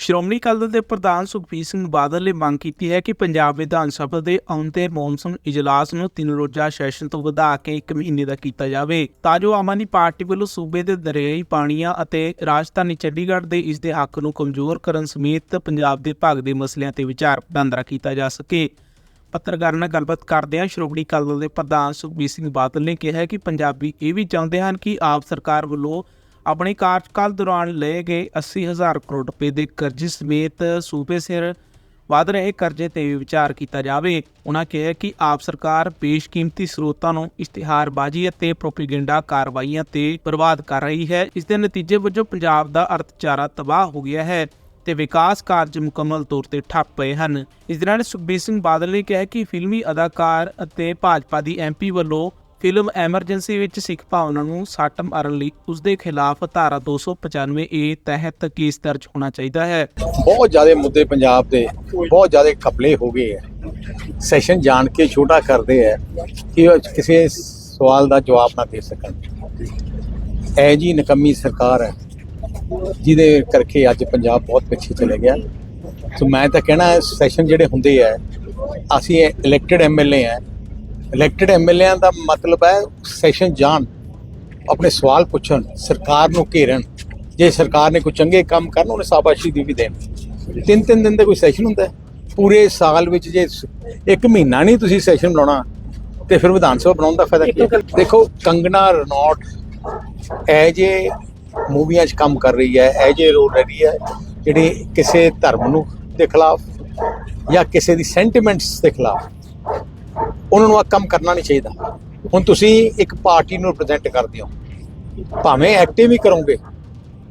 ਸ਼੍ਰੋਮਣੀ ਅਕਾਲੀ ਦਲ ਦੇ ਪ੍ਰਧਾਨ ਸੁਖਬੀਰ ਸਿੰਘ ਬਾਦਲ ਨੇ ਮੰਗ ਕੀਤੀ ਹੈ ਕਿ ਪੰਜਾਬ ਵਿਧਾਨ ਸਭਾ ਦੇ ਆਉਂਦੇ ਮੌਨਸੂਨ ਇਜਲਾਸ ਨੂੰ ਤਿੰਨ ਰੋਜ਼ਾ ਸੈਸ਼ਨ ਤੋਂ ਵਧਾ ਕੇ ਇੱਕ ਮਹੀਨੇ ਦਾ ਕੀਤਾ ਜਾਵੇ, ਤਾਂ ਜੋ ਆਮ ਆਦਮੀ ਪਾਰਟੀ ਵੱਲੋਂ ਸੂਬੇ ਦੇ ਦਰਿਆਈ ਪਾਣੀਆਂ ਅਤੇ ਰਾਜਧਾਨੀ ਚੰਡੀਗੜ੍ਹ ਦੇ ਇਸ ਦੇ ਹੱਕ ਨੂੰ ਕਮਜ਼ੋਰ ਕਰਨ ਸਮੇਤ ਪੰਜਾਬ ਦੇ ਭਾਗ ਦੇ ਮਸਲਿਆਂ ਤੇ ਵਿਚਾਰ ਵਟਾਂਦਰਾ ਕੀਤਾ ਜਾ ਸਕੇ। ਪੱਤਰਕਾਰਾਂ ਨਾਲ ਗੱਲਬਾਤ ਕਰਦਿਆਂ ਸ਼੍ਰੋਮਣੀ ਅਕਾਲੀ ਦਲ ਦੇ ਪ੍ਰਧਾਨ ਸੁਖਬੀਰ ਸਿੰਘ ਬਾਦਲ ਨੇ ਕਿਹਾ ਕਿ ਪੰਜਾਬੀ ਇਹ ਵੀ ਚਾਹੁੰਦੇ ਹਨ ਕਿ ਆਪ ਸਰਕਾਰ ਵੱਲੋਂ ਆਪਣੇ ਕਾਰਜਕਾਲ ਦੌਰਾਨ ਲਏ ਗਏ 80000 ਕਰੋੜ ਰੁਪਏ ਦੇ ਕਰਜ਼ੇ ਸਮੇਤ ਸੂਬੇ ਸਿਰ ਵਧ ਰਹੇ ਕਰਜ਼ੇ ਤੇ ਵੀ ਵਿਚਾਰ ਕੀਤਾ ਜਾਵੇ। ਉਹਨਾਂ ਕਿਹਾ ਕਿ ਆਪ ਸਰਕਾਰ ਬੇਸ਼ਕੀਮਤੀ ਸਰੋਤਾਂ ਨੂੰ ਇਸ਼ਤਿਹਾਰਬਾਜ਼ੀ ਅਤੇ ਪ੍ਰੋਪੇਗੈਂਡਾ ਕਾਰਵਾਈਆਂ ਤੇ ਬਰਬਾਦ ਕਰ ਰਹੀ ਹੈ। ਇਸ ਦੇ ਨਤੀਜੇ ਵਜੋਂ ਪੰਜਾਬ ਦਾ ਅਰਥਚਾਰਾ ਤਬਾਹ ਹੋ ਗਿਆ ਹੈ ਤੇ ਵਿਕਾਸ ਕਾਰਜ ਮੁਕੰਮਲ ਤੌਰ ਤੇ ਠੱਪ ਪਏ ਹਨ। ਇਸ ਦੌਰਾਨ ਸੁਖਬੀਰ ਸਿੰਘ ਬਾਦਲ ਨੇ ਕਿਹਾ ਕਿ ਫਿਲਮੀ ਅਦਾਕਾਰ ਅਤੇ ਭਾਜਪਾ ਦੀ ਐਮਪੀ ਵੱਲੋਂ ਫਿਲਮ ਐਮਰਜੈਂਸੀ ਵਿੱਚ ਸਿੱਖ ਭਾਵਨਾ ਨੂੰ ਸੱਟ ਮਾਰਨ ਲਈ ਉਸ ਦੇ ਖਿਲਾਫ ਧਾਰਾ 295 ਏ ਤਹਿਤ ਕੇਸ ਦਰਜ ਹੋਣਾ ਚਾਹੀਦਾ ਹੈ। ਬਹੁਤ ਜ਼ਿਆਦਾ ਮੁੱਦੇ ਪੰਜਾਬ ਦੇ, ਬਹੁਤ ਜ਼ਿਆਦਾ ਖਪਲੇ ਹੋ ਗਏ ਹੈ। ਸੈਸ਼ਨ ਜਾਣ ਕੇ ਛੋਟਾ ਕਰਦੇ ਹੈ ਕਿ ਕਿਸੇ ਸਵਾਲ ਦਾ ਜਵਾਬ ਨਾ ਦੇ ਸਕਣ। ਇਹ ਜੀ ਨਕਮੀ ਸਰਕਾਰ ਹੈ, ਜਿਹਦੇ ਕਰਕੇ ਅੱਜ ਪੰਜਾਬ ਬਹੁਤ ਪਿੱਛੇ ਚਲੇ ਗਿਆ। ਸੋ ਮੈਂ ਤਾਂ ਕਹਿਣਾ ਸੈਸ਼ਨ ਜਿਹੜੇ ਹੁੰਦੇ ਆ ਅਸੀਂ ਇਲੈਕਟਿਡ ਐਮਐਲਏ ਆ ਇਲੈਕਟਿਡ ਐਮਐਲਏਆਂ ਦਾ ਮਤਲਬ ਹੈ ਸੈਸ਼ਨ ਜਾਣ ਆਪਣੇ ਸਵਾਲ ਪੁੱਛਣ ਸਰਕਾਰ ਨੂੰ ਘੇਰਨ। ਜੇ ਸਰਕਾਰ ਨੇ ਕੋਈ ਚੰਗੇ ਕੰਮ ਕਰਨ ਉਹਨੇ ਸ਼ਾਬਾਸ਼ੀ ਦੀ ਵੀ ਦੇਣ। ਤਿੰਨ ਤਿੰਨ ਦਿਨ ਦਾ ਕੋਈ ਸੈਸ਼ਨ ਹੁੰਦਾ ਹੈ। ਪੂਰੇ ਸਾਲ ਵਿੱਚ ਜੇ ਇੱਕ ਮਹੀਨਾ ਨਹੀਂ ਤੁਸੀਂ ਸੈਸ਼ਨ ਬਣਾਉਣਾ ਤੇ ਫਿਰ ਵਿਧਾਨ ਸਭਾ ਬਣਾਉਣ ਦਾ ਫਾਇਦਾ ਕੀ ਦੇਖੋ ਕੰਗਨਾ ਰਣੌਟ ਇਹ ਜੇ ਮੂਵੀਆਂ 'ਚ ਕੰਮ ਕਰ ਰਹੀ ਹੈ ਇਹ ਜੇ ਰੋਲ ਰਹੀ ਹੈ ਜਿਹੜੀ ਕਿਸੇ ਧਰਮ ਨੂੰ ਦੇ ਖਿਲਾਫ ਜਾਂ ਕਿਸੇ ਦੀ ਸੈਂਟੀਮੈਂਟਸ ਦੇ ਖਿਲਾਫ ਉਹਨਾਂ ਨੂੰ ਆ ਕੰਮ ਕਰਨਾ ਨਹੀਂ ਚਾਹੀਦਾ। ਹੁਣ ਤੁਸੀਂ ਇੱਕ ਪਾਰਟੀ ਨੂੰ ਰਿਪਰੈਜ਼ੈਂਟ ਕਰਦੇ ਹੋ। ਭਾਵੇਂ ਐਕਟਿਵ ਵੀ ਕਰੋਗੇ,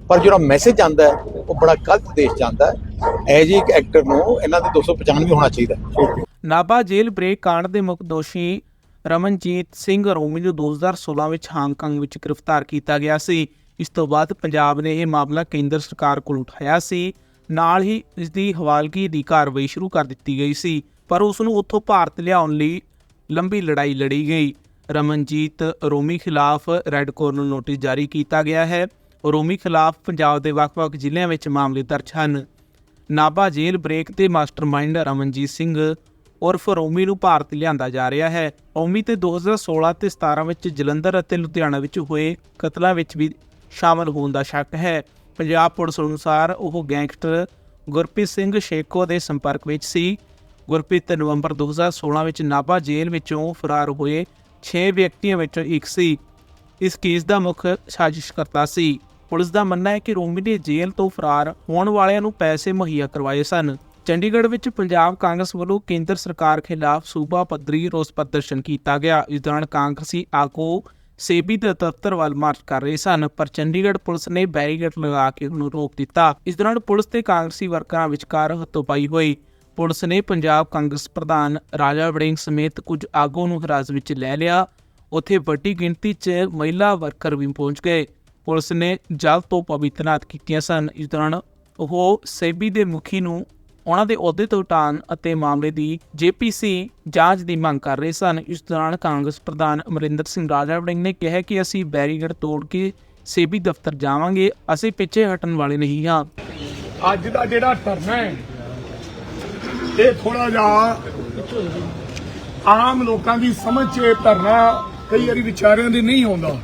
ਪਰ ਜਿਹੜਾ ਮੈਸੇਜ ਆਂਦਾ ਉਹ ਬੜਾ ਗਲਤ ਦੇਸ਼ ਜਾਂਦਾ ਹੈ। ਇੱਕ ਐਕਟਰ ਨੂੰ ਇਹਨਾਂ ਦੇ 295 ਹੋਣਾ ਚਾਹੀਦਾ ਹੈ। ਜੇਲ੍ਹ ਬ੍ਰੇਕ ਕਾਂਡ ਦੇ ਮੁੱਖ ਦੋਸ਼ੀ ਰਮਨਜੀਤ ਸਿੰਘ ਰੋਮੀ ਨੂੰ 2016 ਵਿੱਚ ਹਾਂਗਕਾਂਗ ਵਿੱਚ ਗ੍ਰਿਫਤਾਰ ਕੀਤਾ ਗਿਆ ਸੀ। ਇਸ ਤੋਂ ਬਾਅਦ ਪੰਜਾਬ ਨੇ ਇਹ ਮਾਮਲਾ ਕੇਂਦਰ ਸਰਕਾਰ ਕੋਲ ਉਠਾਇਆ ਸੀ। ਨਾਲ ਹੀ ਇਸ ਦੀ ਹਵਾਲਗੀ ਦੀ ਕਾਰਵਾਈ ਸ਼ੁਰੂ ਕਰ ਦਿੱਤੀ ਗਈ ਸੀ। ਪਰ ਉਸ ਨੂੰ ਉੱਥੋਂ ਭਾਰਤ ਲਿਆਉਣ ਲਈ ਲੰਬੀ ਲੜਾਈ ਲੜੀ ਗਈ। ਰਮਨਜੀਤ, ਰੋਮੀ ਖਿਲਾਫ ਰੈੱਡ ਕੋਰਨਰ ਨੋਟਿਸ ਜਾਰੀ ਕੀਤਾ ਗਿਆ ਹੈ। ਰੋਮੀ ਖਿਲਾਫ ਪੰਜਾਬ ਦੇ ਵੱਖ-ਵੱਖ ਜ਼ਿਲ੍ਹਿਆਂ ਵਿੱਚ ਮਾਮਲੇ ਦਰਜ ਹਨ। ਨਾਭਾ ਜੇਲ੍ਹ ਬ੍ਰੇਕ ਤੇ ਮਾਸਟਰਮਾਈਂਡ ਰਮਨਜੀਤ ਸਿੰਘ ਉਰਫ ਰੋਮੀ ਨੂੰ ਭਾਰਤ ਲਿਆਂਦਾ ਜਾ ਰਿਹਾ ਹੈ। ਓਮੀ ਤੇ 2016 ਤੇ 17 ਵਿੱਚ ਜਲੰਧਰ ਅਤੇ ਲੁਧਿਆਣਾ ਵਿੱਚ ਹੋਏ ਕਤਲਾਂ ਵਿੱਚ ਵੀ ਸ਼ਾਮਲ ਹੋਣ ਦਾ ਸ਼ੱਕ ਹੈ। ਪੰਜਾਬ ਪੁਲਿਸ ਅਨੁਸਾਰ ਉਹ ਗੈਂਗਸਟਰ ਗੁਰਪ੍ਰੀਤ ਸਿੰਘ ਸ਼ੇਖੋ ਦੇ ਸੰਪਰਕ ਵਿੱਚ ਸੀ। ਗੁਰਪ੍ਰੀਤ, ਨਵੰਬਰ 2016 ਵਿੱਚ ਨਾਭਾ ਜੇਲ੍ਹ ਵਿੱਚੋਂ ਫਰਾਰ ਹੋਏ 6 ਵਿਅਕਤੀਆਂ ਵਿੱਚੋਂ ਇੱਕ ਸੀ। ਇਸ ਕੇਸ ਦਾ ਮੁੱਖ ਸਾਜ਼ਿਸ਼ਕਰਤਾ ਸੀ। ਪੁਲਿਸ ਦਾ ਮੰਨਣਾ ਹੈ ਕਿ ਰੋਮੀ ਨੇ ਜੇਲ੍ਹ ਤੋਂ ਫਰਾਰ ਹੋਣ ਵਾਲਿਆਂ ਨੂੰ ਪੈਸੇ ਮੁਹੱਈਆ ਕਰਵਾਏ ਸਨ। ਚੰਡੀਗੜ੍ਹ ਵਿੱਚ ਪੰਜਾਬ ਕਾਂਗਰਸ ਵੱਲੋਂ ਕੇਂਦਰ ਸਰਕਾਰ ਖਿਲਾਫ ਸੂਬਾ ਪੱਧਰੀ ਰੋਸ ਪ੍ਰਦਰਸ਼ਨ ਕੀਤਾ ਗਿਆ। ਇਸ ਦੌਰਾਨ ਕਾਂਗਰਸੀ ਆਗੂ ਸੇਬੀ ਦੇ ਦਫ਼ਤਰ ਵੱਲ ਮਾਰਚ ਕਰ ਰਹੇ ਸਨ, ਪਰ ਚੰਡੀਗੜ੍ਹ ਪੁਲਿਸ ਨੇ ਬੈਰੀਕੇਡ ਲਗਾ ਕੇ ਉਹਨੂੰ ਰੋਕ ਦਿੱਤਾ। ਇਸ ਦੌਰਾਨ ਪੁਲਿਸ ਤੇ ਕਾਂਗਰਸੀ ਵਰਕਰਾਂ ਵਿਚਕਾਰ ਹੱਥੋਂਬਾਈ ਹੋਈ। ਪੁਲਿਸ ਨੇ ਪੰਜਾਬ ਕਾਂਗਰਸ ਪ੍ਰਧਾਨ ਰਾਜਾ ਵੜਿੰਗ ਸਮੇਤ ਕੁਝ ਆਗੂ ਨੂੰ ਹਿਰਾਸਤ ਵਿੱਚ ਲੈ ਲਿਆ। ਉੱਥੇ ਵੱਡੀ ਗਿਣਤੀ 'ਚ ਮਹਿਲਾ ਵਰਕਰ ਵੀ ਪਹੁੰਚ ਗਏ। ਪੁਲਿਸ ਨੇ ਜਲ ਤੋਂ ਪਵਿੱਤਨਾਤ ਕੀਤੀਆਂ ਸਨ। ਇਸ ਦੌਰਾਨ ਉਹ ਸੇਬੀ ਦੇ ਮੁਖੀ ਨੂੰ ਉਹਨਾਂ ਦੇ ਅਹੁਦੇ ਤੋਂ ਹਟਾਉਣ ਅਤੇ ਮਾਮਲੇ ਦੀ ਜੇਪੀਸੀ ਜਾਂਚ ਦੀ ਮੰਗ ਕਰ ਰਹੇ ਸਨ। ਇਸ ਦੌਰਾਨ ਕਾਂਗਰਸ ਪ੍ਰਧਾਨ ਅਮਰਿੰਦਰ ਸਿੰਘ ਰਾਜਾ ਵੜਿੰਗ ਨੇ ਕਿਹਾ ਕਿ ਅਸੀਂ ਬੈਰੀਗੇਡ ਤੋੜ ਕੇ ਸੇਬੀ ਦਫ਼ਤਰ ਜਾਵਾਂਗੇ। ਅਸੀਂ ਪਿੱਛੇ ਹਟਣ ਵਾਲੇ ਨਹੀਂ ਹਾਂ। ਅੱਜ ਦਾ ਜਿਹੜਾ ਧਰਨਾ ਹੈ ਇਹ ਥੋੜਾ ਜਿਹਾ ਆਮ ਲੋਕਾਂ ਦੀ ਸਮਝ 'ਚ ਇਹ ਧਰਨਾ ਕਈ ਵਾਰੀ ਵਿਚਾਰਿਆਂ ਦੇ ਨਹੀਂ ਆਉਂਦਾ।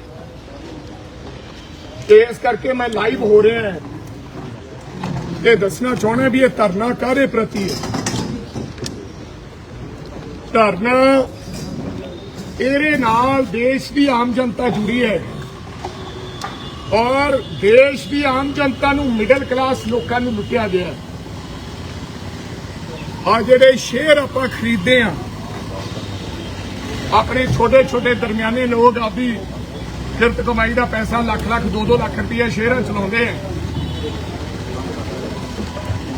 ਇਸ ਕਰਕੇ ਮੈਂ ਲਾਈਵ ਹੋ ਰਿਹਾ ਹਾਂ। ਤੇ ਦੱਸਣਾ ਚਾਹੁੰਦਾ ਵੀ ਇਹ ਧਰਨਾ ਕਾਹਦੇ ਪ੍ਰਤੀ ਹੈ? ਧਰਨਾ ਇਹਦੇ ਨਾਲ ਦੇਸ਼ ਦੀ ਆਮ ਜਨਤਾ ਜੁੜੀ ਹੈ। ਔਰ ਦੇਸ਼ ਦੀ ਆਮ ਜਨਤਾ ਨੂੰ ਮਿਡਲ ਕਲਾਸ ਲੋਕਾਂ ਨੂੰ ਲੁੱਟਿਆ ਗਿਆ ਆ ਜਿਹੜੇ ਸ਼ੇਅਰ ਆਪਾਂ ਖਰੀਦਦੇ ਆ, ਆਪਣੇ ਛੋਟੇ ਛੋਟੇ ਦਰਮਿਆਨੇ ਲੋਕ ਆਪਦੀ ਕਿਰਤ ਕਮਾਈ ਦਾ ਪੈਸਾ ਲੱਖ ਲੱਖ 2-2 ਲੱਖ ਰੁਪਏ ਸ਼ੇਅਰਾਂ ਚਲਾਉਂਦੇ ਆ।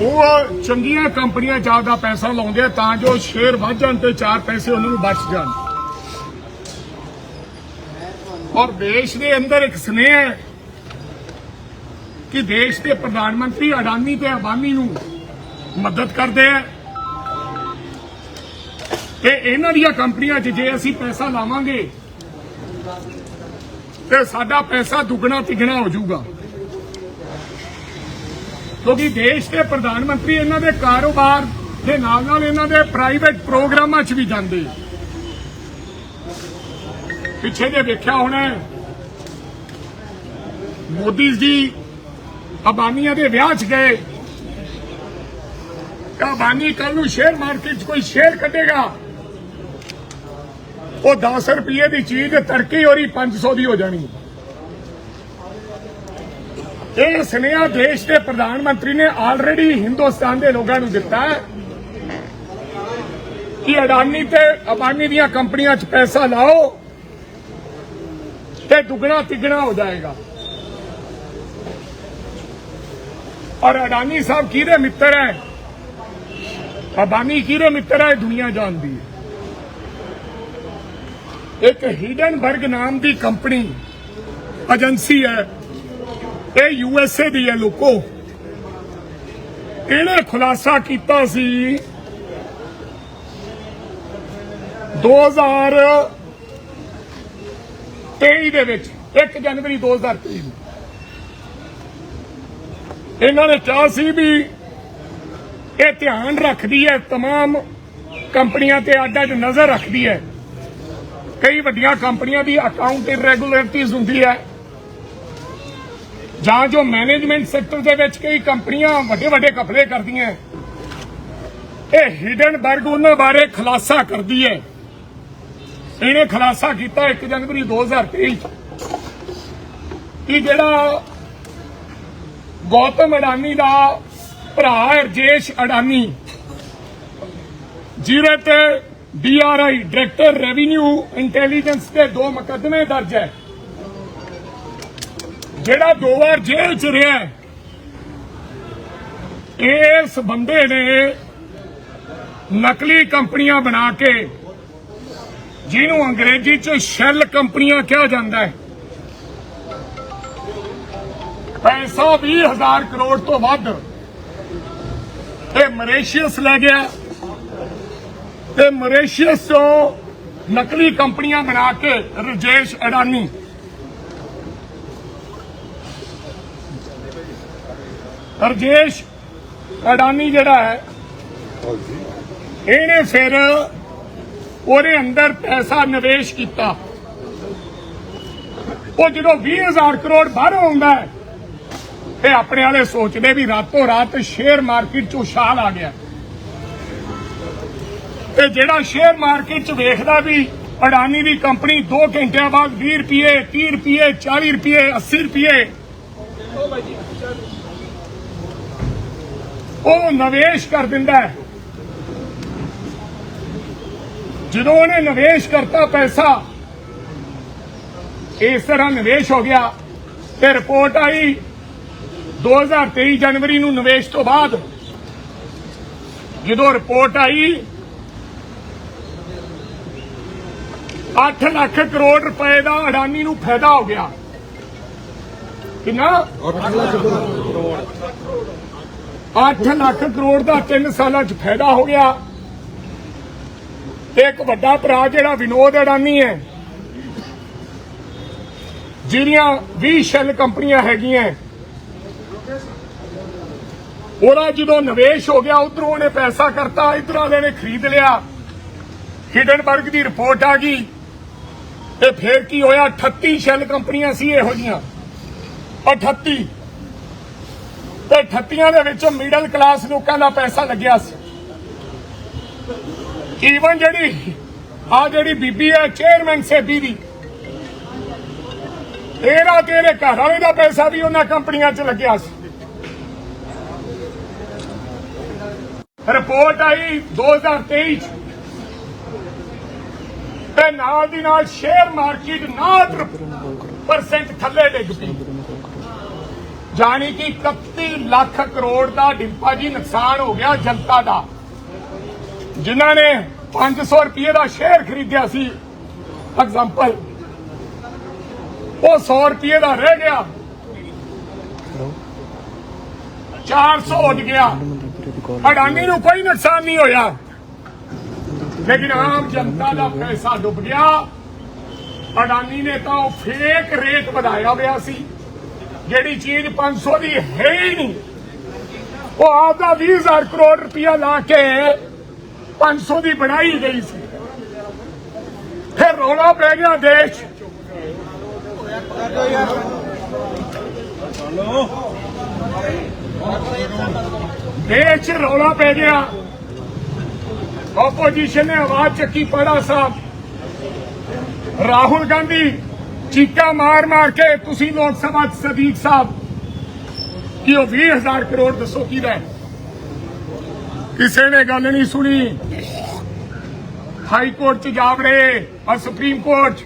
ਉਹ ਚੰਗੀਆਂ ਕੰਪਨੀਆਂ ਚ ਪੈਸਾ ਲਾਉਂਦੇ ਆ ਤਾਂ ਜੋ ਸ਼ੇਅਰ ਵੱਧ ਜਾਣ ਤੇ ਚਾਰ ਪੈਸੇ ਉਹਨਾਂ ਨੂੰ ਬਚ ਜਾਣ। ਔਰ ਦੇਸ਼ ਦੇ ਅੰਦਰ ਇੱਕ ਸਨੇਹ ਹੈ ਕਿ ਦੇਸ਼ ਦੇ ਪ੍ਰਧਾਨ ਮੰਤਰੀ ਅਡਾਨੀ ਤੇ ਅਬਾਨੀ ਨੂੰ ਮਦਦ ਕਰਦੇ ਆ। ਤੇ ਇਹਨਾਂ ਦੀਆਂ ਕੰਪਨੀਆਂ 'ਚ ਜੇ ਅਸੀਂ ਪੈਸਾ ਲਾਵਾਂਗੇ, ਤੇ ਸਾਡਾ ਪੈਸਾ ਦੁੱਗਣਾ ਤਿੱਗਣਾ ਹੋ ਜਾਊਗਾ। ਕਿਉਂਕਿ ਦੇਸ਼ ਦੇ ਪ੍ਰਧਾਨ ਮੰਤਰੀ ਇਹਨਾਂ ਦੇ ਕਾਰੋਬਾਰ ਦੇ ਨਾਲ ਨਾਲ ਇਹਨਾਂ ਦੇ ਪ੍ਰਾਈਵੇਟ ਪ੍ਰੋਗਰਾਮਾਂ 'ਚ ਵੀ ਜਾਂਦੇ। ਪਿੱਛੇ ਜੇ ਵੇਖਿਆ ਹੋਣਾ, ਮੋਦੀ ਜੀ ਅਬਾਨੀਆਂ ਦੇ ਵਿਆਹ 'ਚ ਗਏ। ਤਾਂ ਅਬਾਨੀ ਕੱਲ ਨੂੰ ਸ਼ੇਅਰ ਮਾਰਕੀਟ 'ਚ ਕੋਈ ਸ਼ੇਅਰ ਕੱਢੇਗਾ। ਉਹ 10 ਰੁਪਏ ਦੀ ਚੀਜ਼ ਤਰੱਕੀ ਹੋ ਰਹੀ 500 ਦੀ ਹੋ ਜਾਣੀ। ਇਹ ਸੁਨੇਹਾ ਦੇਸ਼ ਦੇ ਪ੍ਰਧਾਨ ਮੰਤਰੀ ਨੇ ਆਲਰੇਡੀ ਹਿੰਦੁਸਤਾਨ ਦੇ ਲੋਕਾਂ ਨੂੰ ਦਿੱਤਾ ਕਿ ਅਡਾਨੀ ਤੇ ਅਬਾਨੀ ਦੀਆਂ ਕੰਪਨੀਆਂ 'ਚ ਪੈਸਾ ਲਾਓ ਤੇ ਦੁੱਗਣਾ ਤਿੱਗਣਾ ਹੋ ਜਾਏਗਾ। ਔਰ ਅਡਾਨੀ ਸਾਹਿਬ ਕਿਹਦੇ ਮਿੱਤਰ ਹੈ? ਅਬਾਨੀ ਕਿਹਦੇ ਮਿੱਤਰ ਹੈ ਇਹ ਦੁਨੀਆ ਜਾਣਦੀ ਹੈ? ਇੱਕ ਹਿਡਨਬਰਗ ਨਾਮ ਦੀ ਕੰਪਨੀ ਏਜੰਸੀ ਹੈ ਇਹ ਯੂ ਐਸ ਏ ਦੀ ਹੈ ਲੋਕੋ ਇਹਨੇ ਖੁਲਾਸਾ ਕੀਤਾ ਸੀ 2023 ਦੇ ਵਿੱਚ 1 ਜਨਵਰੀ 2023 ਨੂੰ ਇਹਨਾਂ ਨੇ ਕਿਹਾ ਸੀ ਵੀ ਇਹ ਧਿਆਨ ਰੱਖਦੀ ਹੈ तमाम ਕੰਪਨੀਆਂ ਤੇ ਅੱਡ ਅੱਡ ਨਜ਼ਰ ਰੱਖਦੀ ਹੈ ਕਈ ਵੱਡੀਆਂ ਕੰਪਨੀਆਂ ਦੀ ਅਕਾਊਂਟ ਇਰੈਗੂਲਰਿਟੀਜ਼ ਹੁੰਦੀ ਹੈ। ਜਾਂ ਜੋ ਮੈਨੇਜਮੈਂਟ ਸੈਕਟਰ ਦੇ ਵਿੱਚ ਕਈ ਕੰਪਨੀਆਂ ਵੱਡੇ ਵੱਡੇ ਕਪੜੇ ਕਰਦੀਆਂ। ਇਹ ਹਿਡਨਬਰਗ ਉਹਨਾਂ ਬਾਰੇ ਖੁਲਾਸਾ ਕਰਦੀ ਹੈ। ਇਹਨੇ ਖੁਲਾਸਾ ਕੀਤਾ 1 ਜਨਵਰੀ 2023 ਚ ਕਿ ਜਿਹੜਾ ਗੌਤਮ ਅਡਾਨੀ ਦਾ ਭਰਾ ਹੈ ਰਜੇਸ਼ ਅਡਾਨੀ, ਜਿਹਦੇ ਤੇ ਡੀਆਰਆਈ ਡਾਇਰੈਕਟਰ ਰੈਵਨਿਊ ਇੰਟੈਲੀਜੈਂਸ ਦੇ ਦੋ ਮੁਕੱਦਮੇ ਦਰਜ ਹੈ। ਜਿਹੜਾ ਦੋ ਵਾਰ ਜੇਲ੍ਹ ਚ ਰਿਹਾ ਇਸ ਬੰਦੇ ਨੇ ਨਕਲੀ ਕੰਪਨੀਆਂ ਬਣਾ ਕੇ ਜਿਹਨੂੰ ਅੰਗਰੇਜ਼ੀ ਚ ਸ਼ੈਲ ਕੰਪਨੀਆਂ ਕਿਹਾ ਜਾਂਦਾ ਹੈ। ਪੈਸਾ 20000 ਕਰੋੜ ਤੋਂ ਵੱਧ ਇਹ ਮਲੇਸ਼ੀਅਸ ਲੈ ਗਿਆ। ਤੇ ਮਲੇਸ਼ੀਅਸ ਤੋਂ ਨਕਲੀ ਕੰਪਨੀਆਂ ਬਣਾ ਕੇ ਰਜੇਸ਼ ਅਡਾਨੀ। ਰਜੇਸ਼ ਅਡਾਨੀ ਜਿਹੜਾ ਹੈ, ਇਹਨੇ ਫਿਰ ਉਹਦੇ ਅੰਦਰ ਪੈਸਾ ਨਿਵੇਸ਼ ਕੀਤਾ। ਉਹ ਜਦੋਂ 20000 ਕਰੋੜ ਬਾਹਰੋਂ ਆਉਂਦਾ ਹੈ, ਇਹ ਆਪਣੇ ਵਾਲੇ ਸੋਚਦੇ ਵੀ ਰਾਤੋਂ ਰਾਤ ਸ਼ੇਅਰ ਮਾਰਕੀਟ 'ਚ ਉਛਾਲ ਆ ਗਿਆ। ਤੇ ਜਿਹੜਾ ਸ਼ੇਅਰ ਮਾਰਕੀਟ 'ਚ ਵੇਖਦਾ ਵੀ ਅਡਾਨੀ ਦੀ ਕੰਪਨੀ 2 ਘੰਟਿਆਂ ਬਾਅਦ 20 ਰੁਪਏ 30 ਰੁਪਏ 40 ਰੁਪਏ 80 ਰੁਪਏ। ਉਹ ਨਿਵੇਸ਼ ਕਰ ਦਿੰਦਾ ਹੈ। ਜਦੋਂ ਉਹਨੇ ਨਿਵੇਸ਼ ਕਰਤਾ ਪੈਸਾ, ਇਸ ਤਰ੍ਹਾਂ ਨਿਵੇਸ਼ ਹੋ ਗਿਆ ਤੇ ਰਿਪੋਰਟ ਆਈ 2023 ਜਨਵਰੀ ਨੂੰ ਨਿਵੇਸ਼ ਤੋਂ ਬਾਅਦ। ਜਦੋਂ ਰਿਪੋਰਟ ਆਈ 8 ਲੱਖ ਕਰੋੜ ਰੁਪਏ ਦਾ ਅਡਾਨੀ ਨੂੰ ਫਾਇਦਾ ਹੋ ਗਿਆ। ਕਿੰਨਾ? 8 ਲੱਖ ਕਰੋੜ। ਦਾ 3 ਸਾਲਾਂ 'ਚ ਫਾਇਦਾ ਹੋ ਗਿਆ। ਤੇ ਇੱਕ ਵੱਡਾ ਭਰਾ ਜਿਹੜਾ ਵਿਨੋਦ ਅਡਾਨੀ ਹੈ ਜਿਹੜੀਆਂ 20 ਸ਼ੈਲ ਕੰਪਨੀਆਂ ਹੈਗੀਆਂ ਉਹਦਾ ਜਦੋਂ ਨਿਵੇਸ਼ ਹੋ ਗਿਆ ਉਧਰੋਂ ਉਹਨੇ ਪੈਸਾ ਕਰਤਾ ਇਧਰ ਵਾਲੇ ਨੇ ਖਰੀਦ ਲਿਆ। ਹਿਡਨਬਰਗ ਦੀ ਰਿਪੋਰਟ ਆ ਗਈ। ਤੇ ਫੇਰ ਕੀ ਹੋਇਆ? 38 ਸ਼ੈਲ ਕੰਪਨੀਆਂ ਸੀ ਇਹੋ ਜੀਆਂ 38 ਤੇ 38 ਦੇ ਵਿੱਚ ਮਿਡਲ ਕਲਾਸ ਲੋਕਾਂ ਦਾ ਪੈਸਾ ਲੱਗਿਆ ਸੀ। ਈਵਨ ਜਿਹੜੀ ਆ ਜਿਹੜੀ ਬੀਬੀ ਹੈ ਚੇਅਰਮੈਨ ਸੇਬੀ ਦੀ। ਇਹਦਾ ਤੇਰੇ ਘਰ ਵਾਲੇ ਦਾ ਪੈਸਾ ਵੀ ਉਹਨਾਂ ਕੰਪਨੀਆਂ 'ਚ ਲੱਗਿਆ ਸੀ। ਰਿਪੋਰਟ ਆਈ 2023 ਚ ਨਾਲ ਦੀ ਨਾਲ ਸ਼ੇਅਰ ਮਾਰਕੀਟ 9% ਥੱਲੇ ਡਿੱਗ ਪਈ। ਜਾਣੀ ਕਿ 31 ਲੱਖ ਕਰੋੜ ਦਾ ਡਿੰਪਾ ਜੀ ਨੁਕਸਾਨ ਹੋ ਗਿਆ ਜਨਤਾ ਦਾ। ਜਿਨ੍ਹਾਂ ਨੇ 500 ਰੁਪਏ ਦਾ ਸ਼ੇਅਰ ਖਰੀਦਿਆ ਸੀ। ਐਗਜ਼ਾਮਪਲ ਉਹ 100 ਰੁਪਏ ਦਾ ਰਹਿ ਗਿਆ। 400 ਉੱਡ ਗਿਆ। ਅਡਾਨੀ ਨੂੰ ਕੋਈ ਨੁਕਸਾਨ ਨਹੀਂ ਹੋਇਆ। ਲੇਕਿਨ ਆਮ ਜਨਤਾ ਦਾ ਪੈਸਾ ਡੁੱਬ ਗਿਆ। ਅਡਾਨੀ ਨੇ ਤਾਂ ਉਹ ਫੇਕ ਰੇਟ ਵਧਾਇਆ ਹੋਇਆ ਸੀ। ਜਿਹੜੀ ਚੀਜ਼ 500 ਦੀ ਹੈ ਹੀ ਨਹੀਂ। ਉਹ ਆਪਦਾ 20000 ਕਰੋੜ ਰੁਪਇਆ ਲਾ ਕੇ 500 ਦੀ ਬਣਾਈ ਗਈ ਸੀ। ਫਿਰ ਰੌਲਾ ਪੈ ਗਿਆ ਦੇਸ਼। ਦੇਸ਼ 'ਚ ਰੌਲਾ ਪੈ ਗਿਆ। ਆਪੋਜੀਸ਼ਨ ਨੇ ਆਵਾਜ਼ ਚੱਕੀ ਪੜਾ ਸਾਹਿਬ। ਰਾਹੁਲ ਗਾਂਧੀ ਚੀਕਾ ਮਾਰ ਮਾਰ ਕੇ ਤੁਸੀਂ ਲੋਕ ਸਭਾ 'ਚ ਸਦੀਕ ਸਾਹਿਬ। ਕਿ ਉਹ 20000 ਕਰੋੜ ਦੱਸੋ ਕਿਹਦਾ ਹੈ ਕਿਸੇ ਨੇ ਗੱਲ ਨਹੀਂ ਸੁਣੀ। ਹਾਈ ਕੋਰਟ 'ਚ ਜਾ ਵੜੇ ਔਰ ਸੁਪਰੀਮ ਕੋਰਟ। 'ਚ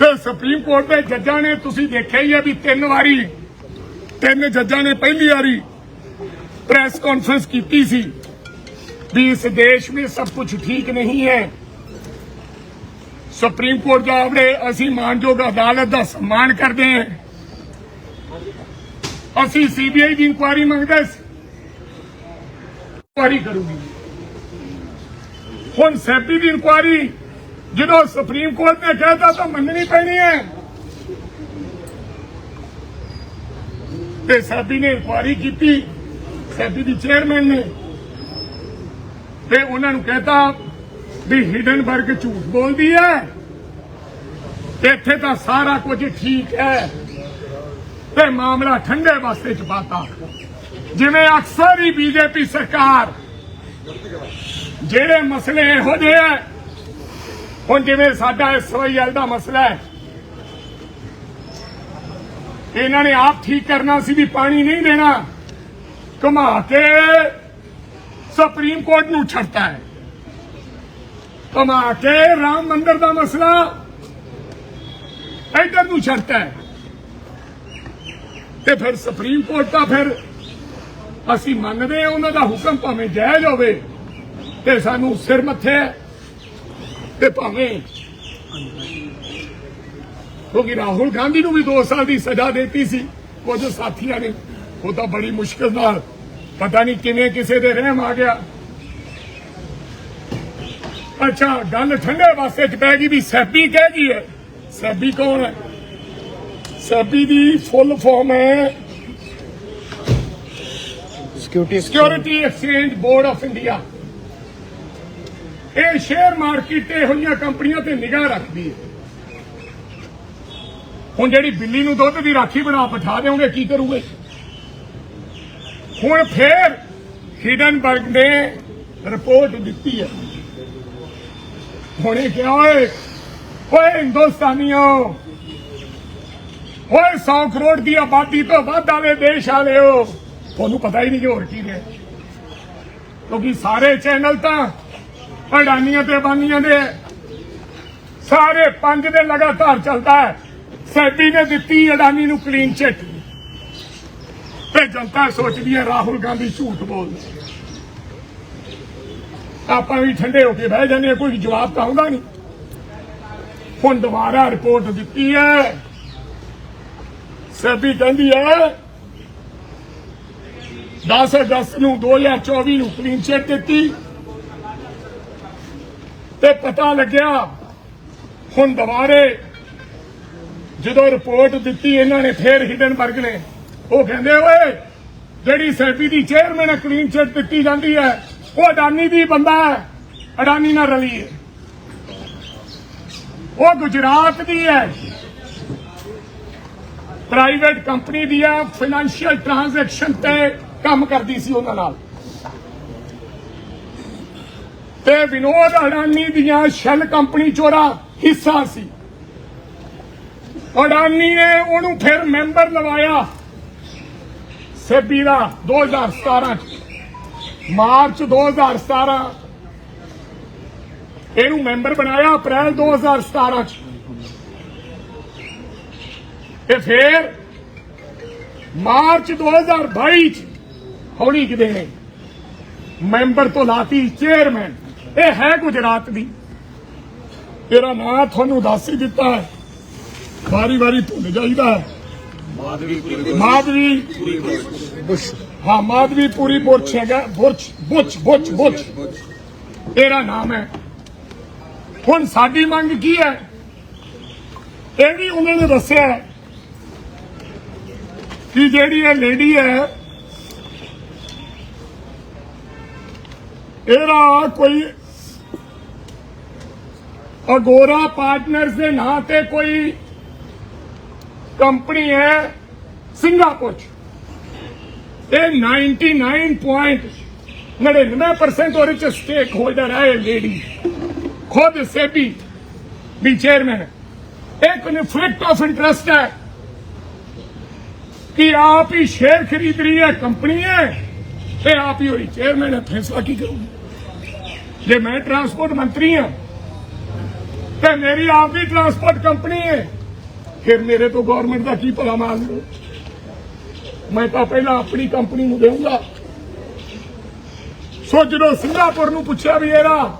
ਤੇ ਸੁਪਰੀਮ ਕੋਰਟ ਦੇ ਜੱਜਾਂ ਨੇ ਤੁਸੀਂ ਦੇਖਿਆ ਹੀ ਹੈ ਵੀ ਤਿੰਨ ਵਾਰੀ, ਤਿੰਨ ਜੱਜਾਂ ਨੇ ਪਹਿਲੀ ਵਾਰੀ ਪ੍ਰੈਸ ਕਾਨਫਰੰਸ ਕੀਤੀ ਸੀ। भी इस देश में सब कुछ ठीक नहीं है ਸੁਪਰੀਮ ਕੋਰਟ ਦਾ ਆਪਣੇ ਅਸੀਂ ਮਾਨਯੋਗ ਅਦਾਲਤ ਦਾ ਸਨਮਾਨ ਕਰਦੇ ਹਾਂ ਅਸੀਂ ਸੀਬੀਆਈ ਦੀ ਇਨਕੁਆਇਰੀ ਮੰਗਦੇ ਸੀ ਇਨਕੁਆਇਰੀ ਕਰੂਗੀ ਹੁਣ ਸੈਪੀ ਦੀ ਇਨਕੁਆਇਰੀ ਜਦੋਂ ਸੁਪਰੀਮ ਕੋਰਟ ਨੇ ਕਹਿਤਾ ਤਾਂ ਮੰਨਣੀ ਪੈਣੀ ਹੈ ਤੇ ਸੈਪੀ ਨੇ ਇਨਕੁਆਇਰੀ ਕੀਤੀ ਸੈਪੀ ਦੀ ਚੇਅਰਮੈਨ ਨੇ ਤੇ ਉਹਨਾਂ ਨੂੰ ਕਹਿਤਾ ਵੀ ਹਿਡਨਬਰਗ ਝੂਠ ਬੋਲਦੀ ਹੈ। ਤੇ ਇੱਥੇ ਤਾਂ ਸਾਰਾ ਕੁਝ ਠੀਕ ਹੈ। ਤੇ ਮਾਮਲਾ ਠੰਡੇ ਵਾਸਤੇ ਚ ਪਾਤਾ ਜਿਵੇਂ ਅਕਸਰ ਹੀ ਬੀਜੇਪੀ ਸਰਕਾਰ ਜਿਹੜੇ ਮਸਲੇ ਇਹੋ ਜਿਹੇ ਹੈ, ਹੁਣ ਜਿਵੇਂ ਸਾਡਾ ਐਸਵਾਈਐਲ ਦਾ ਮਸਲਾ ਹੈ, ਇਹਨਾਂ ਨੇ ਆਪ ਠੀਕ ਕਰਨਾ ਸੀ ਵੀ ਪਾਣੀ ਨਹੀਂ ਦੇਣਾ। ਘੁਮਾ ਕੇ ਸੁਪਰੀਮ ਕੋਰਟ ਨੂੰ ਛੱਡਤਾ ਹੈ। ਘੁਮਾ ਕੇ ਰਾਮ ਮੰਦਿਰ ਦਾ ਮਸਲਾ ਇੱਧਰ ਨੂੰ ਛੱਡਤਾ ਹੈ। ਤੇ ਫਿਰ ਸੁਪਰੀਮ ਕੋਰਟ ਦਾ ਫਿਰ ਅਸੀਂ ਮੰਨਦੇ ਹਾਂ ਉਹਨਾਂ ਦਾ ਹੁਕਮ ਭਾਵੇਂ ਜਾਇਜ਼ ਹੋਵੇ ਤੇ ਸਾਨੂੰ ਸਿਰ ਮੱਥੇ ਤੇ ਭਾਵੇਂ ਕਿਉਂਕਿ ਰਾਹੁਲ ਗਾਂਧੀ ਨੂੰ ਵੀ 2 ਸਾਲ ਦੀ ਸਜ਼ਾ ਦਿੱਤੀ ਸੀ। ਕੁਝ ਸਾਥੀਆਂ ਨੇ, ਉਹ ਤਾਂ ਬੜੀ ਮੁਸ਼ਕਲ ਨਾਲ ਪਤਾ ਨਹੀਂ ਕਿਵੇਂ ਕਿਸੇ ਦੇ ਰਹਿਮ ਆ ਗਿਆ। ਅੱਛਾ ਗੱਲ ਠੰਡੇ ਵਾਸਤੇ ਚ ਪੈ ਗਈ ਵੀ ਸੈਬੀ ਕਹਿ ਗਈ ਹੈ ਸੈਬੀ ਕੌਣ ਹੈ? ਸੈਬੀ ਦੀ ਫੁੱਲ ਫਾਰਮ ਹੈ security security exchange board of India ਇਹ ਸ਼ੇਅਰ ਮਾਰਕੀਟ ਤੇ ਹੋਈਆਂ ਕੰਪਨੀਆਂ ਤੇ ਨਿਗਾਹ ਰੱਖਦੀ ਹੈ। ਹੁਣ ਜਿਹੜੀ ਬਿੱਲੀ ਨੂੰ ਦੁੱਧ ਦੀ ਰਾਖੀ ਬਣਾ ਬਿਠਾ ਦੇਵੋਗੇ ਕੀ ਕਰੂਗੇ? ਹੁਣ ਫੇਰ ਹਿਡਨਬਰਗ ਨੇ ਰਿਪੋਰਟ ਦਿੱਤੀ ਹੈ। ਹੁਣੇ ਕਿਹਾ ਓਏ ਓਏ ਹਿੰਦੁਸਤਾਨੀਓ, ਓਏ 100 ਕਰੋੜ ਦੀ ਆਬਾਦੀ ਤੋਂ ਵੱਧ ਵਾਲੇ ਦੇਸ਼ ਵਾਲਿਓ, ਤੁਹਾਨੂੰ ਪਤਾ ਹੀ ਨਹੀਂ ਕਿ ਹੋਰ ਕੀ ਰਿਹਾ ਕਿਉਂਕਿ ਸਾਰੇ ਚੈਨਲ ਤਾਂ ਅਡਾਨੀਆਂ ਤੇ ਬਾਨੀਆਂ ਦੇ, ਸਾਰੇ ਪੰਜ ਦੇ ਲਗਾਤਾਰ ਚੱਲਦਾ ਹੈ। ਸੈਬੀ ਨੇ ਦਿੱਤੀ ਅਡਾਨੀ ਨੂੰ ਕਲੀਨ ਚਿੱਟ ਤੇ ਜਨਤਾ ਸੋਚਦੀ ਹੈ ਰਾਹੁਲ ਗਾਂਧੀ ਝੂਠ ਬੋਲਦਾ ਆਪਾਂ ਵੀ ਠੰਡੇ ਹੋ ਕੇ ਬਹਿ ਜਾਂਦੇ ਕੋਈ ਜਵਾਬ ਤਾਂ ਆਉਂਦਾ ਨਹੀਂ। ਹੁਣ ਦੁਬਾਰਾ ਰਿਪੋਰਟ ਦਿੱਤੀ ਹੈ। ਸੈਬੀ ਕਹਿੰਦੀ ਹੈ 10 ਅਗਸਤ ਨੂੰ 2024 ਨੂੰ ਕਲੀਨ ਚਿੱਟ ਦਿੱਤੀ। ਤੇ ਪਤਾ ਲੱਗਿਆ, ਹੁਣ ਦੁਬਾਰੇ ਜਦੋਂ ਰਿਪੋਰਟ ਦਿੱਤੀ, ਇਹਨਾਂ ਨੇ ਫੇਰ ਹਿਡਨਬਰਗ ਨੇ। ਉਹ ਕਹਿੰਦੇ ਓਏ, ਜਿਹੜੀ ਸੈਬੀ ਦੀ ਚੇਅਰਮੈਨ ਕਲੀਨ ਚਿੱਟ ਦਿੱਤੀ ਜਾਂਦੀ ਹੈ, ਉਹ ਅਡਾਨੀ ਦੀ ਬੰਦਾ ਹੈ, ਅਡਾਨੀ ਨਾਲ ਰਲੀ ਹੈ। ਉਹ ਗੁਜਰਾਤ ਦੀ ਹੈ। ਪ੍ਰਾਈਵੇਟ ਕੰਪਨੀ ਦੀ ਹੈ ਫਾਈਨੈਂਸ਼ੀਅਲ ਟ੍ਰਾਂਜੈਕਸ਼ਨ ਤੇ ਕੰਮ ਕਰਦੀ ਸੀ ਉਹਨਾਂ ਨਾਲ। ਤੇ ਵਿਨੋਦ ਅਡਾਨੀ ਦੀਆਂ ਸ਼ੈਲ ਕੰਪਨੀ ਚੋਰਾ ਹਿੱਸਾ ਸੀ। ਅਡਾਨੀ ਨੇ ਉਹਨੂੰ ਫਿਰ ਮੈਂਬਰ ਲਵਾਇਆ। ਸੈਬੀ ਦਾ 2017 ਚ। ਮਾਰਚ 2017 ਇਹਨੂੰ ਮੈਂਬਰ ਬਣਾਇਆ ਅਪ੍ਰੈਲ 2017 ਚ। ਤੇ ਫਿਰ ਮਾਰਚ 2022 ਚ ਹੌਲੀ ਕਿਤੇ ਨੇ। ਮੈਂਬਰ ਤੋਂ ਲਾਤੀ ਚੇਅਰਮੈਨ। ਇਹ ਹੈ ਗੁਜਰਾਤ ਦੀ। ਤੇਰਾ ਨਾਂ ਤੁਹਾਨੂੰ ਦੱਸ ਹੀ ਦਿੱਤਾ ਹੈ। ਵਾਰੀ ਵਾਰੀ ਭੁੱਲ ਜਾਈਦਾ ਹੈ। ਮਾਧਵੀ ਬੁਸ਼ ਹਾਂ, ਮਾਧਵੀ ਪੂਰੀ ਬੁਰਛ ਹੈਗਾ ਬੁਰਛ ਬੁੱਚ ਬੁੱਚ ਬੁੱਚ ਤੇਰਾ ਨਾਮ ਹੈ। ਹੁਣ ਸਾਡੀ ਮੰਗ ਕੀ ਹੈ? ਇਹ ਵੀ ਉਹਨਾਂ ਨੇ ਦੱਸਿਆ ਕਿ ਜਿਹੜੀ ਇਹ ਲੇਡੀ ਹੈ, ਇਹਦਾ ਕੋਈ ਅਗੋਰਾ ਪਾਰਟਨਰਸ ਦੇ ਨਾਂ ਤੇ ਕੋਈ ਕੰਪਨੀ ਹੈ ਸਿੰਗਾਪੁਰ ਚ। ਇਹ 99.99% ਉਹਦੇ ਚ ਸਟੇਕ ਹੋਲਡਰ ਹੈ ਇਹ ਲੇਡੀ ਖੁਦ ਸੇਬੀ ਵੀ ਚੇਅਰਮੈਨ ਹੈ। ਇਹ ਕਨਫਲਿਕਟ ਆਫ ਇੰਟਰਸਟ ਹੈ। ਕਿ ਆਪ ਹੀ ਸ਼ੇਅਰ ਖਰੀਦ ਰਹੀ ਹੈ, ਕੰਪਨੀ ਹੈ। ਤੇ ਆਪ ਹੀ ਹੋਈ ਚੇਅਰਮੈਨ ਹੈ, ਫੈਸਲਾ ਕੀ ਕਰੂਗੀ? ਜੇ ਮੈਂ ਟਰਾਂਸਪੋਰਟ ਮੰਤਰੀ ਹਾਂ, ਤੇ ਮੇਰੀ ਆਪ ਦੀ ਟਰਾਂਸਪੋਰਟ ਕੰਪਨੀ ਹੈ। ਫਿਰ ਮੇਰੇ ਤੋਂ ਗਵਰਨਮੈਂਟ ਦਾ ਕੀ ਭਲਾ ਮੰਗ ਲਓ ਮੈਂ ਤਾਂ ਪਹਿਲਾਂ ਆਪਣੀ ਕੰਪਨੀ ਨੂੰ ਦੇਵਾਂਗਾ ਸੋ ਜਦੋਂ ਸਿੰਗਾਪੁਰ ਨੂੰ ਪੁੱਛਿਆ ਵੀ ਇਹਦਾ,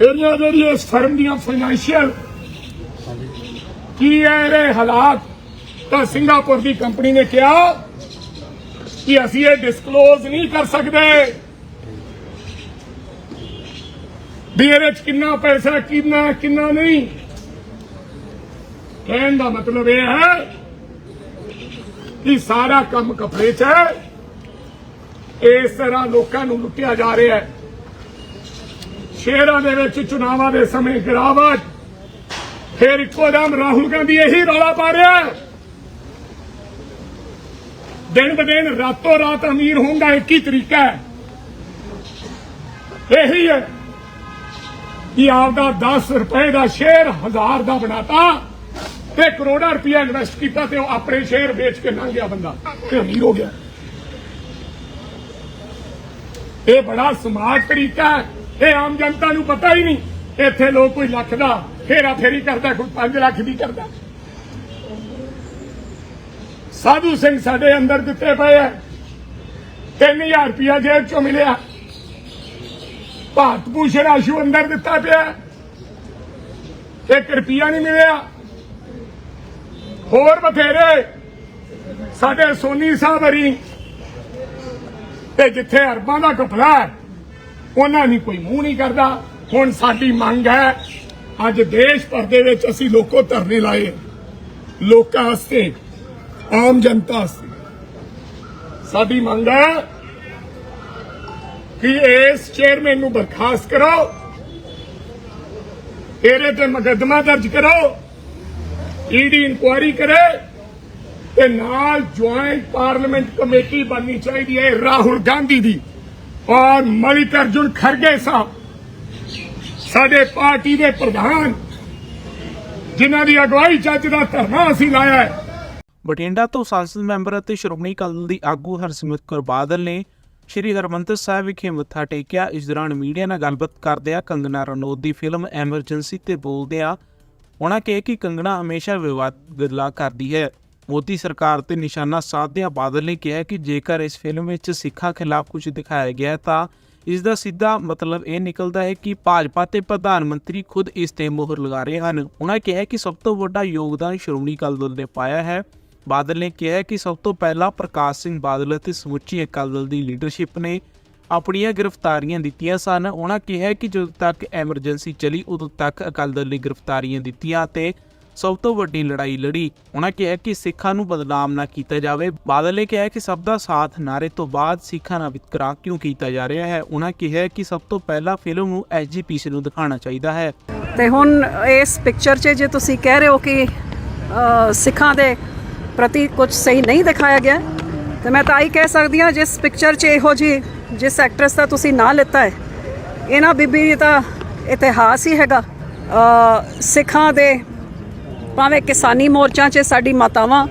ਇਹਦੀਆਂ ਜਿਹੜੀਆਂ ਇਸ ਫਰਮ ਦੀਆਂ ਫਾਈਨੈਂਸ਼ੀਅਲ ਕੀ ਹੈ ਇਹਦੇ ਹਾਲਾਤ, ਤਾਂ ਸਿੰਗਾਪੁਰ ਦੀ ਕੰਪਨੀ ਨੇ ਕਿਹਾ ਕਿ ਅਸੀਂ ਇਹ ਡਿਸਕਲੋਜ਼ ਨਹੀਂ ਕਰ ਸਕਦੇ। ਵੀ ਇਹਦੇ ਚ ਕਿੰਨਾ ਪੈਸਾ, ਕਿੰਨਾ ਕਿੰਨਾ ਨਹੀਂ। ਕਹਿਣ ਦਾ ਮਤਲਬ ਇਹ ਹੈ ਕਿ ਸਾਰਾ ਕੰਮ ਕਪੜੇ 'ਚ ਹੈ। ਇਸ ਤਰ੍ਹਾਂ ਲੋਕਾਂ ਨੂੰ ਲੁੱਟਿਆ ਜਾ ਰਿਹਾ ਹੈ। ਸ਼ਹਿਰਾਂ ਦੇ ਵਿੱਚ, ਚੁਣਾਵਾਂ ਦੇ ਸਮੇਂ ਗਿਰਾਵਟ। ਫਿਰ ਇੱਕੋ ਦਮ ਰਾਹੁਲ ਗਾਂਧੀ ਇਹੀ ਰੌਲਾ ਪਾ ਰਿਹਾ ਹੈ। ਦਿਨ ਬ ਦਿਨ ਰਾਤੋਂ ਰਾਤ ਅਮੀਰ ਹੋਣ ਦਾ ਇੱਕ ਹੀ ਤਰੀਕਾ ਹੈ। ਇਹੀ ਹੈ ਕਿ ਆਪਦਾ 10 ਰੁਪਏ ਦਾ ਸ਼ੇਅਰ ਹਜ਼ਾਰ ਦਾ ਬਣਾਤਾ। ਤੇ ਕਰੋੜਾਂ ਰੁਪਇਆ ਇਨਵੈਸਟ ਕੀਤਾ ਤੇ ਉਹ ਆਪਣੇ ਸ਼ੇਅਰ ਵੇਚ ਕੇ ਲੰਘ ਗਿਆ ਬੰਦਾ ਤੇ ਅਮੀਰ ਹੋ ਗਿਆ? ਇਹ ਬੜਾ ਸਮਾਰਟ ਤਰੀਕਾ ਹੈ। ਇਹ ਆਮ ਜਨਤਾ ਨੂੰ ਪਤਾ ਹੀ ਨਹੀਂ, ਇੱਥੇ ਲੋਕ ਕੋਈ ਲੱਖ ਦਾ ਫੇਰਾ ਫੇਰੀ ਕਰਦਾ, ਕੋਈ 5 ਲੱਖ ਦੀ ਕਰਦਾ। ਸਾਧੂ ਸਿੰਘ ਸਾਡੇ ਅੰਦਰ ਦਿੱਤੇ ਪਏ ਆ। 3000 ਰੁਪਇਆ ਜੇਬ ਚੋਂ ਮਿਲਿਆ। ਭਾਰਤ ਭੂਸ਼ਣ ਆਸ਼ੂ ਅੰਦਰ ਦਿੱਤਾ ਪਿਆ। ਇੱਕ ਰੁਪਿਆ ਨਹੀਂ ਮਿਲਿਆ। ਹੋਰ ਬਥੇਰੇ। ਸਾਡੇ ਸੋਨੀ ਸਾਹਿਬ ਹਰੀ ਤੇ ਜਿੱਥੇ ਅਰਬਾਂ ਦਾ ਘਪਲਾ ਉਹਨਾਂ ਨੇ ਕੋਈ ਮੂੰਹ ਨਹੀਂ ਕਰਦਾ। ਹੁਣ ਸਾਡੀ ਮੰਗ ਹੈ, ਅੱਜ ਦੇਸ਼ ਭਰ ਦੇ ਵਿੱਚ ਅਸੀਂ ਲੋਕੋ ਧਰਨੇ ਲਾਏ। ਲੋਕਾਂ ਵਾਸਤੇ, ਆਮ ਜਨਤਾ ਵਾਸਤੇ। ਸਾਡੀ ਮੰਗ ਹੈ ਕਿ ਇਸ ਚੇਅਰਮੈਨ ਨੂੰ ਬਰਖਾਸਤ ਕਰੋ, ਇਹਦੇ ਤੇ ਮੁਕੱਦਮਾ ਦਰਜ ਕਰੋ। ਈਡੀ ਇਨਕੁਆਇਰੀ ਕਰੇ ਤੇ ਨਾਲ ਜੁਆਇੰਟ ਪਾਰਲੀਮੈਂਟ ਕਮੇਟੀ ਬਣਨੀ ਚਾਹੀਦੀ ਹੈ ਰਾਹੁਲ ਗਾਂਧੀ ਦੀ। ਔਰ ਮਲਿਕ ਖਰਗੇ ਸਾਹਿਬ, ਸਾਡੇ ਪਾਰਟੀ ਦੇ ਪ੍ਰਧਾਨ, ਜਿਨ੍ਹਾਂ ਦੀ ਅਗਵਾਈ ਚੱਜ ਦਾ ਧਰਨਾ ਅਸੀਂ ਲਾਇਆ ਹੈ। ਬਠਿੰਡਾ ਤੋਂ ਸੰਸਦ ਮੈਂਬਰ ਅਤੇ ਸ਼੍ਰੋਮਣੀ ਅਕਾਲੀ ਦਲ ਦੀ ਆਗੂ ਹਰਸਿਮਰਤ ਕੌਰ ਬਾਦਲ ਨੇ ਸ਼੍ਰੀ ਹਰਮੰਦਰ ਸਾਹਿਬ ਵਿਖੇ ਮੱਥਾ ਟੇਕਿਆ। ਇਸ ਦੌਰਾਨ ਮੀਡੀਆ ਨਾਲ ਗੱਲਬਾਤ ਕਰਦਿਆਂ ਕੰਗਨਾ ਰਣੌਤ ਦੀ ਫਿਲਮ ਐਮਰਜੈਂਸੀ ਤੇ ਬੋਲਦਿਆਂ ਉਹਨਾਂ ਕਿਹਾ ਕਿ ਕੰਗਣਾ ਹਮੇਸ਼ਾ ਵਿਵਾਦ ਗੱਲਾਂ ਕਰਦੀ ਹੈ। ਮੋਦੀ ਸਰਕਾਰ ਤੇ ਨਿਸ਼ਾਨਾ ਸਾਧਦਿਆਂ ਬਾਦਲ ਨੇ ਕਿਹਾ ਕਿ ਜੇਕਰ ਇਸ ਫਿਲਮ ਵਿੱਚ ਸਿੱਖਾਂ ਖਿਲਾਫ ਕੁਝ ਦਿਖਾਇਆ ਗਿਆ ਤਾਂ ਇਸ ਦਾ ਸਿੱਧਾ ਮਤਲਬ ਇਹ ਨਿਕਲਦਾ ਹੈ ਕਿ ਭਾਜਪਾ ਤੇ ਪ੍ਰਧਾਨ ਮੰਤਰੀ ਖੁਦ ਇਸ ਤੇ ਮੋਹਰ ਲਗਾ ਰਹੇ ਹਨ। ਉਹਨਾਂ ਕਿਹਾ ਕਿ ਸਭ ਤੋਂ ਵੱਡਾ ਯੋਗਦਾਨ ਸ਼੍ਰੋਮਣੀ ਅਕਾਲੀ ਦਲ ਨੇ ਪਾਇਆ ਹੈ। ਬਾਦਲ ਨੇ ਕਿਹਾ ਕਿ ਸਭ ਤੋਂ ਪਹਿਲਾਂ ਪ੍ਰਕਾਸ਼ ਸਿੰਘ ਬਾਦਲ ਅਤੇ ਸਮੁੱਚੀ ਅਕਾਲੀ ਦਲ ਦੀ ਲੀਡਰਸ਼ਿਪ ਨੇ ਆਪਣੀਆਂ ਗ੍ਰਿਫਤਾਰੀਆਂ ਦਿੱਤੀਆਂ ਸਨ। ਉਹਨਾਂ ਕਿਹਾ ਕਿ ਜਦੋਂ ਤੱਕ ਐਮਰਜੈਂਸੀ ਚੱਲੀ, ਉਦੋਂ ਤੱਕ ਅਕਾਲੀ ਦਲ ਨੇ ਗ੍ਰਿਫਤਾਰੀਆਂ ਦਿੱਤੀਆਂ ਤੇ ਸਭ ਤੋਂ ਵੱਡੀ ਲੜਾਈ ਲੜੀ। ਉਹਨਾਂ ਕਿਹਾ ਕਿ ਸਿੱਖਾਂ ਨੂੰ ਬਦਨਾਮ ਨਾ ਕੀਤਾ ਜਾਵੇ। ਬਾਦਲ ਨੇ ਕਿਹਾ ਕਿ ਸਭ ਦਾ ਸਾਥ ਨਾਰੇ ਤੋਂ ਬਾਅਦ ਸਿੱਖਾਂ ਨਾਲ ਵਿਤਕਰਾ ਕਿਉਂ ਕੀਤਾ ਜਾ ਰਿਹਾ ਹੈ? ਉਹਨਾਂ ਕਿਹਾ ਕਿ ਸਭ ਤੋਂ ਪਹਿਲਾਂ ਫਿਲਮ ਨੂੰ ਐਸਜੀਪੀਸੀ ਨੂੰ ਦਿਖਾਉਣਾ ਚਾਹੀਦਾ ਹੈ। ਤੇ ਹੁਣ ਇਸ ਪਿਕਚਰ 'ਚ ਜੇ ਤੁਸੀਂ ਕਹਿ ਰਹੇ ਹੋ ਕਿ ਸਿੱਖਾਂ ਦੇ ਪ੍ਰਤੀ ਕੁਝ ਸਹੀ ਨਹੀਂ ਦਿਖਾਇਆ ਗਿਆ, ਤੇ ਮੈਂ ਤਾਂ ਆਹੀ ਕਹਿ ਸਕਦੀ ਹਾਂ, ਜਿਸ ਪਿਕਚਰ 'ਚ ਇਹੋ ਜੀ ਜਿਸ ਐਕਟਰੈਸ ਦਾ ਤੁਸੀਂ ਨਾਂ ਲਿੱਤਾ ਹੈ, ਇਹਨਾਂ ਬੀਬੀ ਦਾ ਇਤਿਹਾਸ ਹੀ ਹੈਗਾ। ਸਿੱਖਾਂ ਦੇ ਭਾਵੇਂ ਕਿਸਾਨੀ ਮੋਰਚਾ 'ਚ ਸਾਡੀ ਮਾਤਾਵਾਂ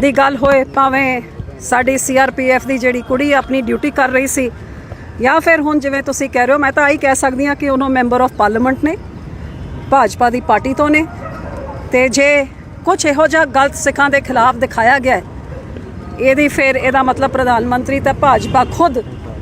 ਦੀ ਗੱਲ ਹੋਏ, ਭਾਵੇਂ ਸਾਡੀ ਸੀਆਰਪੀਐਫ ਦੀ ਜਿਹੜੀ ਕੁੜੀ ਆਪਣੀ ਡਿਊਟੀ ਕਰ ਰਹੀ ਸੀ, ਜਾਂ ਫਿਰ ਹੁਣ ਜਿਵੇਂ ਤੁਸੀਂ ਕਹਿ ਰਹੇ ਹੋ, ਮੈਂ ਤਾਂ ਆਹੀ ਕਹਿ ਸਕਦੀ ਹਾਂ ਕਿ ਉਹਨੋਂ ਮੈਂਬਰ ਆਫ ਪਾਰਲੀਮੈਂਟ ਨੇ, ਭਾਜਪਾ ਦੀ ਪਾਰਟੀ ਤੋਂ ਨੇ। ਤੇ ਜੇ ਕੁਝ ਇਹੋ ਜਿਹਾ ਗਲਤ ਸਿੱਖਾਂ ਦੇ ਖਿਲਾਫ ਦਿਖਾਇਆ ਗਿਆ ਇਹਦੀ ਫਿਰ ਇਹਦਾ ਮਤਲਬ ਪ੍ਰਧਾਨ ਮੰਤਰੀ ਤਾਂ ਭਾਜਪਾ ਖੁਦ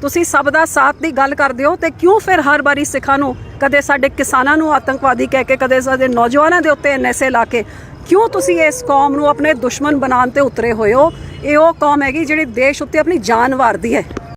ਤੁਸੀਂ ਸਭ ਦਾ ਸਾਥ ਦੀ ਗੱਲ ਕਰਦੇ ਹੋ ਤੇ ਕਿਉਂ ਫਿਰ ਹਰ ਵਾਰੀ ਸਿੱਖਾਂ ਨੂੰ, ਕਦੇ ਸਾਡੇ ਕਿਸਾਨਾਂ ਨੂੰ ਆਤੰਕਵਾਦੀ ਕਹਿ ਕੇ, ਕਦੇ ਸਾਡੇ ਨੌਜਵਾਨਾਂ ਦੇ ਉੱਤੇ ਨਸ਼ੇ ਲਾ ਕੇ, ਕਿਉਂ ਤੁਸੀਂ ਇਸ ਕੌਮ ਨੂੰ ਆਪਣੇ ਦੁਸ਼ਮਣ ਬਣਾਉਣ ਤੇ ਉਤਰੇ ਹੋਏ ਹੋ? ਇਹ ਉਹ ਕੌਮ ਹੈਗੀ ਜਿਹੜੀ ਦੇਸ਼ ਉੱਤੇ ਆਪਣੀ ਜਾਨ ਵਾਰਦੀ ਹੈ।